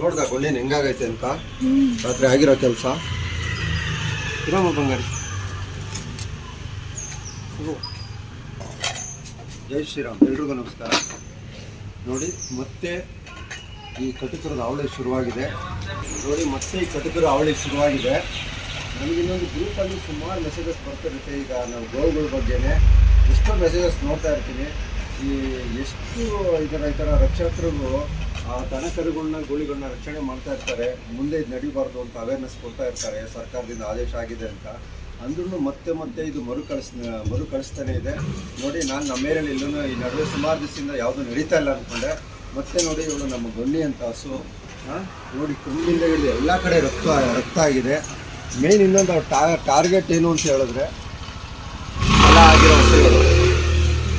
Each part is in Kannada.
ನೋಡ್ದ ಗೊಲ್ಲೇನು ಹೆಂಗಾಗೈತೆ ಅಂತ? ರಾತ್ರಿ ಆಗಿರೋ ಕೆಲಸ? ಇರಮ್ಮ ಬಂಗಾರಿ. ಜೈ ಶ್ರೀರಾಮ್ ಎಲ್ರಿಗೂ ನಮಸ್ಕಾರ. ನೋಡಿ ಮತ್ತೆ ಈ ಕಟುಕರದ ಅವಳಿ ಶುರುವಾಗಿದೆ. ನೋಡಿ ಮತ್ತೆ ಈ ಕಟುಕರ ಅವಳಿ ಶುರುವಾಗಿದೆ. ನನಗೆ ಇನ್ನೊಂದು ಗ್ರೂಪಲ್ಲಿ ಸುಮಾರು ಮೆಸೇಜಸ್ ಬರ್ತಿರುತ್ತೆ. ಈಗ ನಾವು ಗೋವುಗಳ ಬಗ್ಗೆನೇ ಎಷ್ಟೋ ಮೆಸೇಜಸ್ ನೋಡ್ತಾ ಇರ್ತೀನಿ. ಈ ಎಷ್ಟು ಇದರ ಈ ಥರ ರಕ್ಷಕರು ಆ ದನ ಕರುಗಳನ್ನ ಗೋಳಿಗಳನ್ನ ರಕ್ಷಣೆ ಮಾಡ್ತಾ ಇರ್ತಾರೆ, ಮುಂದೆ ಇದು ನಡಿಬಾರ್ದು ಅಂತ ಅವೇರ್ನೆಸ್ ಕೊಡ್ತಾ ಇರ್ತಾರೆ, ಸರ್ಕಾರದಿಂದ ಆದೇಶ ಆಗಿದೆ ಅಂತ. ಅಂದ್ರೂ ಮತ್ತೆ ಮತ್ತೆ ಇದು ಮರುಕಳಿಸ್ ಮರುಕಳಿಸ್ತಾನೆ ಇದೆ. ನೋಡಿ, ನಾನು ನಮ್ಮ ಏರಿಯಲ್ಲಿ ಇಲ್ಲೂ ಈ ನಡುವೆ ಸುಮಾರು ದಿವಸದಿಂದ ಯಾವುದೂ ನಡೀತಾ ಇಲ್ಲ ಅಂದ್ಕೊಂಡೆ ಮತ್ತೆ ನೋಡಿ ಇವಳು ನಮ್ಮ ಗೊನ್ನಿ ಅಂತ. ಹಸು ನೋಡಿ ತುಂಬಿಂದ ಹಿಡಿದು ಎಲ್ಲ ಕಡೆ ರಕ್ತ ರಕ್ತ ಆಗಿದೆ. ಮೇನ್ ಇನ್ನೊಂದು ಅವ್ರ ಟಾರ್ಗೆಟ್ ಏನು ಅಂತ ಹೇಳಿದ್ರೆ ಫಲ ಆಗಿರೋ ಹಸುಗಳು.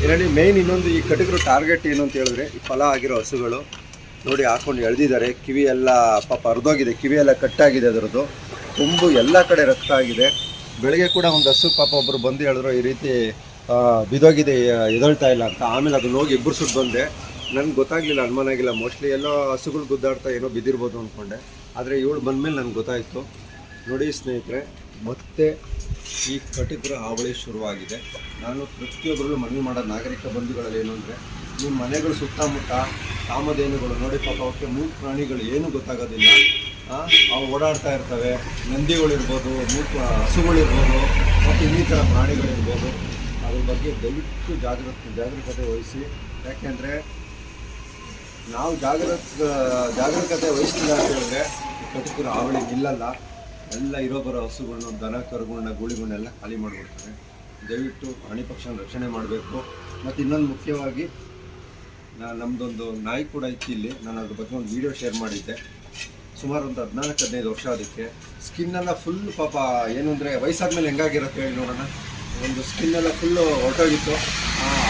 ಇದರಲ್ಲಿ ಮೇನ್ ಇನ್ನೊಂದು ಈ ಕಟಕರು ಟಾರ್ಗೆಟ್ ಏನು ಅಂತ ಹೇಳಿದ್ರೆ ಈ ಫಲ ಆಗಿರೋ ಹಸುಗಳು. ನೋಡಿ, ಹಾಕೊಂಡು ಎಳೆದಿದ್ದಾರೆ. ಕಿವಿ ಎಲ್ಲ ಪಾಪ ಹರಿದೋಗಿದೆ. ಕಿವಿ ಎಲ್ಲ ಕಟ್ಟಾಗಿದೆ ಅದರದ್ದು. ತುಂಬು ಎಲ್ಲ ಕಡೆ ರಕ್ತ ಆಗಿದೆ. ಬೆಳಗ್ಗೆ ಕೂಡ ಒಂದು ಹಸು ಪಾಪ ಒಬ್ಬರು ಬಂದು ಹೇಳಿದ್ರು, ಈ ರೀತಿ ಬಿದೋಗಿದೆ ಎದಳ್ತಾ ಇಲ್ಲ ಅಂತ. ಆಮೇಲೆ ಅದನ್ನ ಹೋಗಿ ಇಬ್ಬರು ಸುಟ್ಟು ಬಂದೆ. ನನಗೆ ಗೊತ್ತಾಗಲಿಲ್ಲ, ಅನುಮಾನ ಆಗಿಲ್ಲ. ಮೋಸ್ಟ್ಲಿ ಎಲ್ಲೋ ಹಸುಗಳು ಗುದ್ದಾಡ್ತಾ ಏನೋ ಬಿದ್ದಿರ್ಬೋದು ಅಂದ್ಕೊಂಡೆ ಆದರೆ ಇವಳು ಬಂದಮೇಲೆ ನನಗೆ ಗೊತ್ತಾಯಿತು. ನೋಡಿ ಸ್ನೇಹಿತರೆ, ಮತ್ತೆ ಈ ಕಟಕರ ಹಾವಳಿ ಶುರುವಾಗಿದೆ. ನಾನು ಪ್ರತಿಯೊಬ್ಬರಲ್ಲೂ ಮನವಿ ಮಾಡೋ ನಾಗರಿಕ ಬಂಧುಗಳಲ್ಲಿ ಏನು ಅಂದರೆ, ನಿಮ್ಮ ಮನೆಗಳು ಸುತ್ತಮುತ್ತ ಕಾಮಧೇನುಗಳು, ನೋಡಿ ಪಾಪ ಅವಕ್ಕೆ ಮೂರು ಪ್ರಾಣಿಗಳು ಏನೂ ಗೊತ್ತಾಗೋದಿಲ್ಲ. ಅವು ಓಡಾಡ್ತಾ ಇರ್ತವೆ. ನಂದಿಗಳಿರ್ಬೋದು, ಮೂಕ, ಹಸುಗಳಿರ್ಬೋದು, ಮತ್ತು ಇನ್ನಿತರ ಪ್ರಾಣಿಗಳಿರ್ಬೋದು. ಅದ್ರ ಬಗ್ಗೆ ದಯವಿಟ್ಟು ಜಾಗೃತಿ ಜಾಗರೂಕತೆ ವಹಿಸಿ. ಯಾಕೆಂದರೆ ನಾವು ಜಾಗೃತ ಜಾಗರೂಕತೆ ವಹಿಸ್ತಿಲ್ಲ ಅಂತ ಹೇಳಿದ್ರೆ ಕಟುಕರ ಹಾವಳಿ ನಿಲ್ಲಲ್ಲ. ಎಲ್ಲ ಇರೋ ಬರೋ ಹಸುಗಳನ್ನ ದನ ಕರುಗಳನ್ನ ಗೂಳಿಗಳನ್ನೆಲ್ಲ ಖಾಲಿ ಮಾಡಿಬಿಡ್ತಾರೆ. ದಯವಿಟ್ಟು ಪ್ರಾಣಿ ಪಕ್ಷನ ರಕ್ಷಣೆ ಮಾಡಬೇಕು. ಮತ್ತು ಇನ್ನೊಂದು ಮುಖ್ಯವಾಗಿ ನಾ ನಮ್ಮದೊಂದು ನಾಯಿ ಕೂಡ ಇತ್ತು ಇಲ್ಲಿ. ನಾನು ಅದ್ರ ಬಗ್ಗೆ ಒಂದು ವೀಡಿಯೋ ಶೇರ್ ಮಾಡಿದ್ದೆ. ಸುಮಾರು ಒಂದು ಹದಿನಾಲ್ಕು, ಹದಿನೈದು ವರ್ಷ ಅದಕ್ಕೆ ಸ್ಕಿನ್ನೆಲ್ಲ ಫುಲ್ ಪಾಪ ಏನು ಅಂದರೆ ವಯಸ್ಸಾದ್ಮೇಲೆ ಹೆಂಗಾಗಿರುತ್ತೆ ಹೇಳಿ ನೋಡೋಣ. ಒಂದು ಸ್ಕಿನ್ನೆಲ್ಲ ಫುಲ್ಲು ಹೊರಟೋಗಿತ್ತು.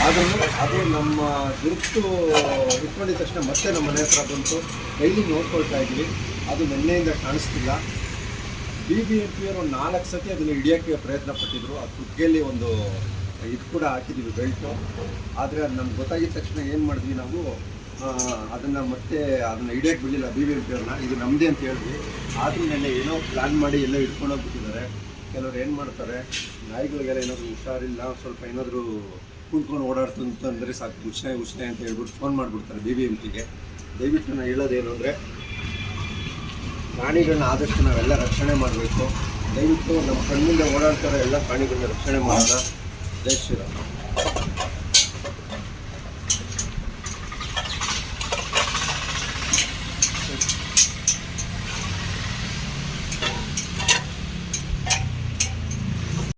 ಆದ್ರೂ ಅದು ನಮ್ಮ ಗುರುತು ಇಟ್ಕೊಂಡಿದ ತಕ್ಷಣ ಮತ್ತೆ ನಮ್ಮ ಮನೆ ಹತ್ರ ಬಂತು. ಡೈಲಿ ನೋಡ್ಕೊಳ್ತಾ ಇದ್ವಿ. ಅದು ನಿನ್ನೆಯಿಂದ ಕಾಣಿಸ್ತಿಲ್ಲ. ಬಿ ಬಿ ಎಂ ಪಿ ಅವರು ನಾಲ್ಕು ಸತಿ ಅದನ್ನು ಹಿಡಿಯೋಕ್ಕೆ ಪ್ರಯತ್ನ ಪಟ್ಟಿದ್ರು. ಆ ತುಗ್ಗೆಯಲ್ಲಿ ಒಂದು ಇದು ಕೂಡ ಹಾಕಿದ್ವಿ ಬೆಲ್ಟು ಆದರೆ ಅದು ನಮ್ಗೆ ಗೊತ್ತಾಗಿದ ತಕ್ಷಣ ಏನು ಮಾಡಿದ್ವಿ ನಾವು ಅದನ್ನು ಮತ್ತೆ ಅದನ್ನು ಹಿಡಿಯೋಕ್ಕೆ ಬಿಡಲಿಲ್ಲ ಬಿ ಬಿ ಎಂ ಪಿ ಅವ್ರನ್ನ. ಇದು ನಮ್ಮದೇ ಅಂತ ಹೇಳಿದ್ವಿ. ಆದರೂ ಏನೋ ಪ್ಲ್ಯಾನ್ ಮಾಡಿ ಎಲ್ಲ ಹೋಗ್ಬಿಟ್ಟಿದ್ದಾರೆ. ಕೆಲವ್ರು ಏನು ಮಾಡ್ತಾರೆ, ನಾಯಿಗಳಿಗೆಲ್ಲ ಏನಾದರೂ ಹುಷಾರಿಲ್ಲ, ಸ್ವಲ್ಪ ಏನಾದರೂ ಕುಂತ್ಕೊಂಡು ಓಡಾಡ್ತಂತಂದರೆ ಸಾಕು ಉಷ್ಣೆ ಉಷ್ಣೆ ಅಂತ ಹೇಳ್ಬಿಟ್ಟು ಫೋನ್ ಮಾಡಿಬಿಡ್ತಾರೆ ಬಿ ಬಿ ಎಂ ಪಿಗೆ ದಯವಿಟ್ಟು ನಾನು ಹೇಳೋದೇನು ಅಂದರೆ ಪ್ರಾಣಿಗಳನ್ನ ಆದಷ್ಟು ನಾವೆಲ್ಲ ರಕ್ಷಣೆ ಮಾಡಬೇಕು. ದಯವಿಟ್ಟು ನಮ್ಮ ಕಣ್ಣಿಂದ ಓಡಾಡ್ತಾರೆ ಎಲ್ಲ ಪ್ರಾಣಿಗಳನ್ನ ರಕ್ಷಣೆ ಮಾಡೋಣ. ಜೈ ಶ್ರೀರಾಮ್.